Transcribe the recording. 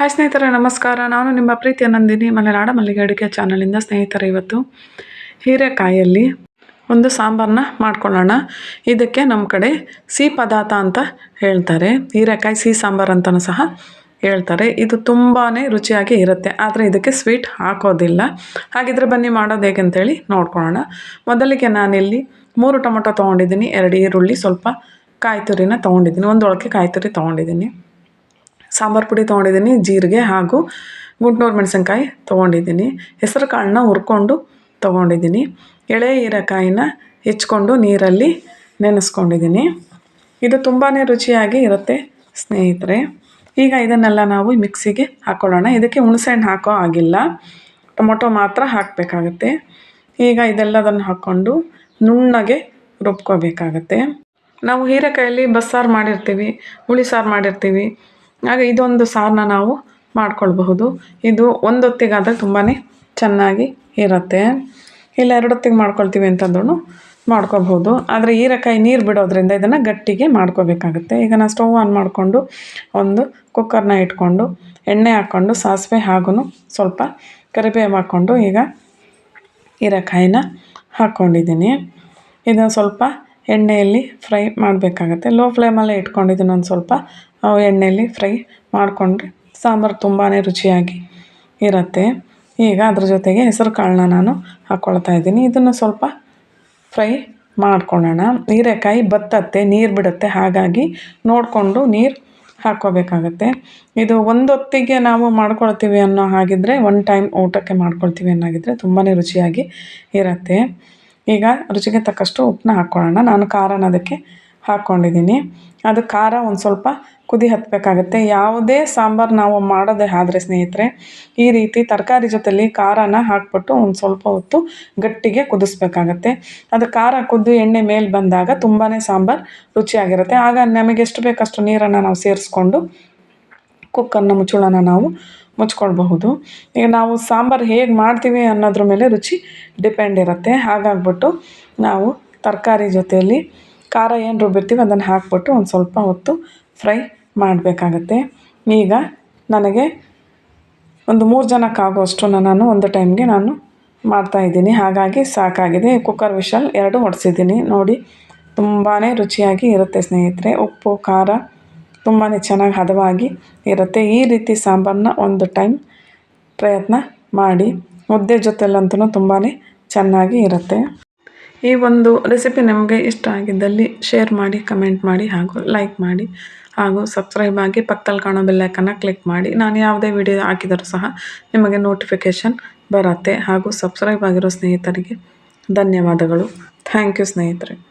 Hi ಸ್ನೇಹಿತರೆ, ನಮಸ್ಕಾರ. ನಾನು ನಿಮ್ಮ ಪ್ರೀತಿಯ ನಂದಿನಿ, ಮಲೆನಾಡ ಮಲ್ಲಿಗೆ ಅಡುಗೆ ಚಾನಲಿಂದ ಸ್ನೇಹಿತರೆ ಇವತ್ತು. ಹೀರೆಕಾಯಲ್ಲಿ ಒಂದು ಸಾಂಬಾರನ್ನ ಮಾಡ್ಕೊಳ್ಳೋಣ. ಇದಕ್ಕೆ ನಮ್ಮ ಕಡೆ ಸಿಹಿ ಪದಾರ್ಥ ಅಂತ ಹೇಳ್ತಾರೆ. ಹೀರೆಕಾಯಿ ಸಿಹಿ ಸಾಂಬಾರು ಅಂತಲೂ ಸಹ ಹೇಳ್ತಾರೆ. ಇದು ತುಂಬಾ ರುಚಿಯಾಗಿ ಇರುತ್ತೆ. ಆದರೆ ಇದಕ್ಕೆ ಸ್ವೀಟ್ ಹಾಕೋದಿಲ್ಲ. ಹಾಗಿದ್ರೆ ಬನ್ನಿ ಮಾಡೋದು ಹೇಗೆ ಅಂತೇಳಿ ನೋಡ್ಕೊಳ್ಳೋಣ. ಮೊದಲಿಗೆ ನಾನಿಲ್ಲಿ ಮೂರು ಟೊಮೊಟೊ ತೊಗೊಂಡಿದ್ದೀನಿ. ಎರಡು ಈರುಳ್ಳಿ, ಸ್ವಲ್ಪ ಕಾಯಿ ತುರಿನ ತೊಗೊಂಡಿದ್ದೀನಿ. ಒಂದು ಒಳಗೆ ಕಾಯಿ ತುರಿ ತೊಗೊಂಡಿದ್ದೀನಿ. ಸಾಂಬಾರು ಪುಡಿ ತೊಗೊಂಡಿದ್ದೀನಿ, ಜೀರಿಗೆ ಹಾಗೂ ಗುಂಟ್ನೂರು ಮೆಣಸಿನ್ಕಾಯಿ ತೊಗೊಂಡಿದ್ದೀನಿ. ಹೆಸರು ಕಾಳನ್ನ ಹುರ್ಕೊಂಡು ತೊಗೊಂಡಿದ್ದೀನಿ. ಎಳೆ ಹೀರೆಕಾಯಿನ ಹೆಚ್ಕೊಂಡು ನೀರಲ್ಲಿ ನೆನೆಸ್ಕೊಂಡಿದ್ದೀನಿ. ಇದು ತುಂಬಾ ರುಚಿಯಾಗಿ ಇರುತ್ತೆ ಸ್ನೇಹಿತರೆ. ಈಗ ಇದನ್ನೆಲ್ಲ ನಾವು ಮಿಕ್ಸಿಗೆ ಹಾಕ್ಕೊಳ್ಳೋಣ ಇದಕ್ಕೆ ಹುಣಸೆಹಣ್ಣು ಹಾಕೋ ಆಗಿಲ್ಲ ಟೊಮೊಟೊ ಮಾತ್ರ ಹಾಕಬೇಕಾಗತ್ತೆ. ಈಗ ಇದೆಲ್ಲದನ್ನು ಹಾಕ್ಕೊಂಡು ನುಣ್ಣಗೆ ರುಬ್ಕೋಬೇಕಾಗತ್ತೆ. ನಾವು ಹೀರೆಕಾಯಲ್ಲಿ ಬಸ್ಸಾರು ಮಾಡಿರ್ತೀವಿ, ಹುಳಿ ಸಾರು ಮಾಡಿರ್ತೀವಿ. ಆಗ ಇದೊಂದು ಸಾರನ್ನ ನಾವು ಮಾಡ್ಕೊಳ್ಬಹುದು. ಇದು ಒಂದು ಹೊತ್ತಿಗಾದರೆ ತುಂಬಾ ಚೆನ್ನಾಗಿ ಇರುತ್ತೆ. ಇಲ್ಲ ಎರಡು ಹೊತ್ತಿಗೆ ಮಾಡ್ಕೊಳ್ತೀವಿ ಅಂತಂದ್ರೂ ಮಾಡ್ಕೋಬಹುದು ಆದರೆ ಹೀರೆಕಾಯಿ ನೀರು ಬಿಡೋದ್ರಿಂದ ಇದನ್ನು ಗಟ್ಟಿಗೆ ಮಾಡ್ಕೋಬೇಕಾಗುತ್ತೆ. ಈಗ ನಾನು ಸ್ಟೌವ್ ಆನ್ ಮಾಡಿಕೊಂಡು ಒಂದು ಕುಕ್ಕರ್ನ ಇಟ್ಕೊಂಡು ಎಣ್ಣೆ ಹಾಕ್ಕೊಂಡು ಸಾಸಿವೆ ಹಾಗೂ ಸ್ವಲ್ಪ ಕರಿಬೇವು ಹಾಕ್ಕೊಂಡು ಈಗ ಹೀರೆಕಾಯಿನ ಹಾಕ್ಕೊಂಡಿದ್ದೀನಿ ಇದನ್ನು ಸ್ವಲ್ಪ ಎಣ್ಣೆಯಲ್ಲಿ ಫ್ರೈ ಮಾಡಬೇಕಾಗತ್ತೆ. ಲೋ ಫ್ಲೇಮಲ್ಲೇ ಇಟ್ಕೊಂಡಿದ್ದೀನಿ ಒಂದು ಸ್ವಲ್ಪ. ಎಣ್ಣೆಯಲ್ಲಿ ಫ್ರೈ ಮಾಡಿಕೊಂಡ್ರೆ ಸಾಂಬಾರು ತುಂಬಾ ರುಚಿಯಾಗಿ ಇರುತ್ತೆ. ಈಗ ಅದ್ರ ಜೊತೆಗೆ ಹೆಸರು ಕಾಳನ್ನ ನಾನು ಹಾಕ್ಕೊಳ್ತಾ ಇದ್ದೀನಿ. ಇದನ್ನು ಸ್ವಲ್ಪ ಫ್ರೈ ಮಾಡ್ಕೊಳ್ಳೋಣ. ಹೀರೆಕಾಯಿ ಬತ್ತತ್ತೆ, ನೀರು ಬಿಡುತ್ತೆ. ಹಾಗಾಗಿ ನೋಡಿಕೊಂಡು ನೀರು ಹಾಕ್ಕೋಬೇಕಾಗತ್ತೆ. ಇದು ಒಂದೊತ್ತಿಗೆ ನಾವು ಮಾಡ್ಕೊಳ್ತೀವಿ ಅನ್ನೋ ಹಾಗಿದ್ದರೆ ಒನ್ ಟೈಮ್ ಊಟಕ್ಕೆ ಮಾಡ್ಕೊಳ್ತೀವಿ ಅನ್ನೋಗಿದ್ರೆ ತುಂಬಾ ರುಚಿಯಾಗಿ ಇರುತ್ತೆ. ಈಗ ರುಚಿಗೆ ತಕ್ಕಷ್ಟು ಉಪ್ಪನ್ನ ಹಾಕ್ಕೊಳ್ಳೋಣ ನಾನು ಖಾರನ ಅದಕ್ಕೆ ಹಾಕ್ಕೊಂಡಿದ್ದೀನಿ. ಅದು ಖಾರ ಒಂದು ಸ್ವಲ್ಪ ಕುದಿ ಹತ್ತಬೇಕಾಗತ್ತೆ ಯಾವುದೇ ಸಾಂಬಾರು ನಾವು ಮಾಡೋದೇ ಆದರೆ ಸ್ನೇಹಿತರೆ, ಈ ರೀತಿ ತರಕಾರಿ ಜೊತೆಲಿ ಖಾರನ ಹಾಕ್ಬಿಟ್ಟು ಒಂದು ಸ್ವಲ್ಪ ಹೊತ್ತು ಗಟ್ಟಿಗೆ ಕುದಿಸ್ಬೇಕಾಗತ್ತೆ. ಅದು ಖಾರ ಕುದ್ದು ಎಣ್ಣೆ ಮೇಲೆ ಬಂದಾಗ ತುಂಬಾ ಸಾಂಬಾರು ರುಚಿಯಾಗಿರುತ್ತೆ. ಆಗ ನಮಗೆ ಎಷ್ಟು ಬೇಕಷ್ಟು ನೀರನ್ನು ನಾವು ಸೇರಿಸ್ಕೊಂಡು ಕುಕ್ಕರ್ನ ಮುಚ್ಚಳನ ನಾವು ಮುಚ್ಕೊಳ್ಬಹುದು. ಈಗ ನಾವು ಸಾಂಬಾರು ಹೇಗೆ ಮಾಡ್ತೀವಿ ಅನ್ನೋದ್ರ ಮೇಲೆ ರುಚಿ ಡಿಪೆಂಡ್ ಇರುತ್ತೆ. ಹಾಗಾಗ್ಬಿಟ್ಟು ನಾವು ತರಕಾರಿ ಜೊತೆಯಲ್ಲಿ ಖಾರ ಏನು ರುಬ್ಬಿರ್ತೀವಿ ಅದನ್ನು ಹಾಕ್ಬಿಟ್ಟು ಒಂದು ಸ್ವಲ್ಪ ಹೊತ್ತು ಫ್ರೈ ಮಾಡಬೇಕಾಗತ್ತೆ. ಈಗ ನನಗೆ ಒಂದು ಮೂರು ಜನಕ್ಕಾಗೋ ಅಷ್ಟನ್ನು ನಾನು ಒಂದು ಟೈಮ್ಗೆ ನಾನು ಮಾಡ್ತಾಯಿದ್ದೀನಿ ಹಾಗಾಗಿ ಸಾಕಾಗಿದೆ. ಕುಕ್ಕರ್ ವಿಶಲ್ ಎರಡು ಹೊಡೆಸಿದ್ದೀನಿ ನೋಡಿ ತುಂಬಾ ರುಚಿಯಾಗಿ ಇರುತ್ತೆ ಸ್ನೇಹಿತರೆ. ಉಪ್ಪು, ಖಾರ ತುಂಬಾ ಚೆನ್ನಾಗಿ ಹದವಾಗಿ ಇರುತ್ತೆ. ಈ ರೀತಿ ಸಾಂಬಾರನ್ನ ಒಂದು ಟೈಮ್ ಪ್ರಯತ್ನ ಮಾಡಿ. ಮುದ್ದೆ ಜೊತೆಲಂತೂ ತುಂಬಾ ಚೆನ್ನಾಗಿ ಇರುತ್ತೆ. ಈ ಒಂದು ರೆಸಿಪಿ ನಿಮಗೆ ಇಷ್ಟ ಆಗಿದ್ದಲ್ಲಿ ಶೇರ್ ಮಾಡಿ, ಕಮೆಂಟ್ ಮಾಡಿ ಹಾಗೂ ಲೈಕ್ ಮಾಡಿ ಹಾಗೂ ಸಬ್ಸ್ಕ್ರೈಬ್ ಆಗಿ ಪಕ್ಕದಲ್ಲಿ ಕಾಣೋ ಬೆಲ್ಲೈಕನ್ನು ಕ್ಲಿಕ್ ಮಾಡಿ. ನಾನು ಯಾವುದೇ ವಿಡಿಯೋ ಹಾಕಿದರೂ ಸಹ ನಿಮಗೆ ನೋಟಿಫಿಕೇಷನ್ ಬರುತ್ತೆ ಹಾಗೂ ಸಬ್ಸ್ಕ್ರೈಬ್ ಆಗಿರೋ ಸ್ನೇಹಿತರಿಗೆ ಧನ್ಯವಾದಗಳು. ಥ್ಯಾಂಕ್ ಯು ಸ್ನೇಹಿತರೆ.